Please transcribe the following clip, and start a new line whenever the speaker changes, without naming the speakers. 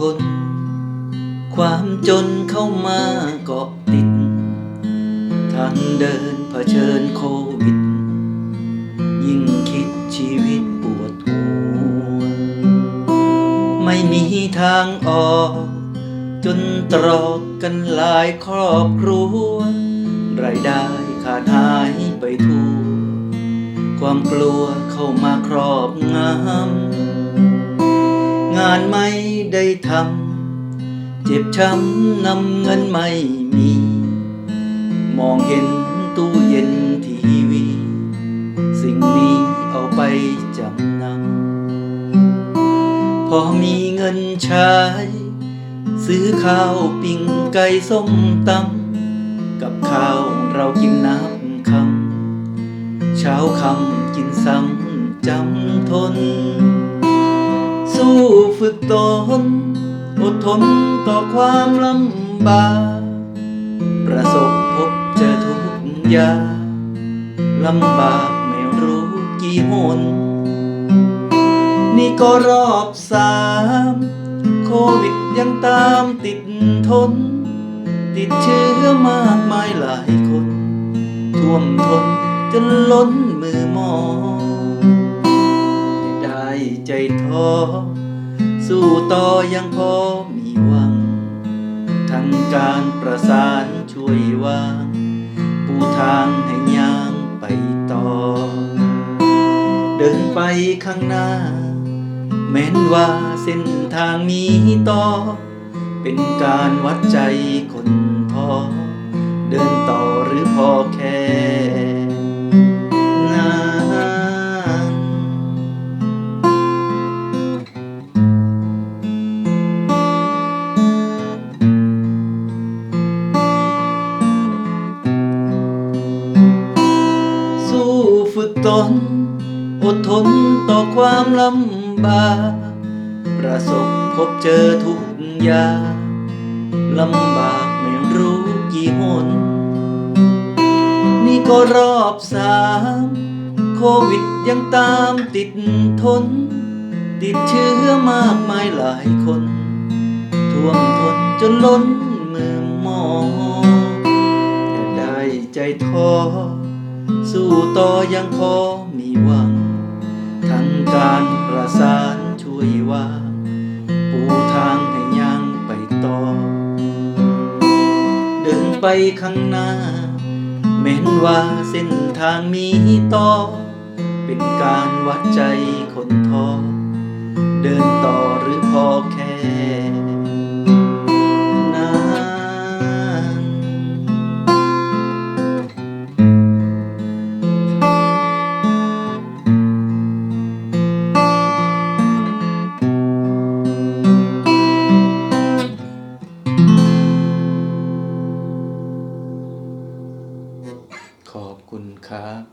คน ความจนเข้ามาเกาะติด ทางเดินเผชิญโควิด ยิ่งคิดชีวิตปวดหัว ไม่มีทางออก จนตรอกกันหลายครอบครัว รายได้ขาดหายไปทั่วความกลัวเข้ามาครอบงำ งานไม่ได้ทำ เจ็บช้ำนำเงินไม่มี มองเห็นตู้เย็นทีวี สิ่งนี้เอาไปจำนำ พอมีเงินใช้ ซื้อข้าวปิ้งไก่ส้มตำ กับข้าวเรากินน้ำคำ เช้าคำกินซ้ำจำทน สู้ฝึกตน อดทนต่อความลำบากประสบพบเจอทุกอย่างลำบากไม่รู้กี่หน นี่ก็รอบสามโควิดยังตามติดทน ติดเชื้อมากมายหลายคน ท่วมทนจนล้นมือหมอ ใจท้อ สู้ต่อยังพอมีหวัง ทั้งการประสานช่วยวางปูทางให้ย่างไปต่อ เดินไปข้างหน้า แม้นว่าเส้นทางมีต่อ เป็นการวัดใจคนท้อ เดินต่อหรือพอแค่ ฝึกตน อดทนต่อความลำบากประสบพบเจอทุกอย่างลำบากไม่รู้กี่หน นี่ก็รอบสามโควิดยังตามติดทน ติดเชื้อมากมายหลายคน ท่วมทนจนล้นมือหมออย่ได้ใจท้อ สู้ต่อยังพอมีหวัง ทั้งการประสานช่วยวางปูทางให้ยังไปต่อ เดินไปข้างหน้าแม้นว่าเส้นทางมีต่อ เป็นการวัดใจคนท้อ 系啊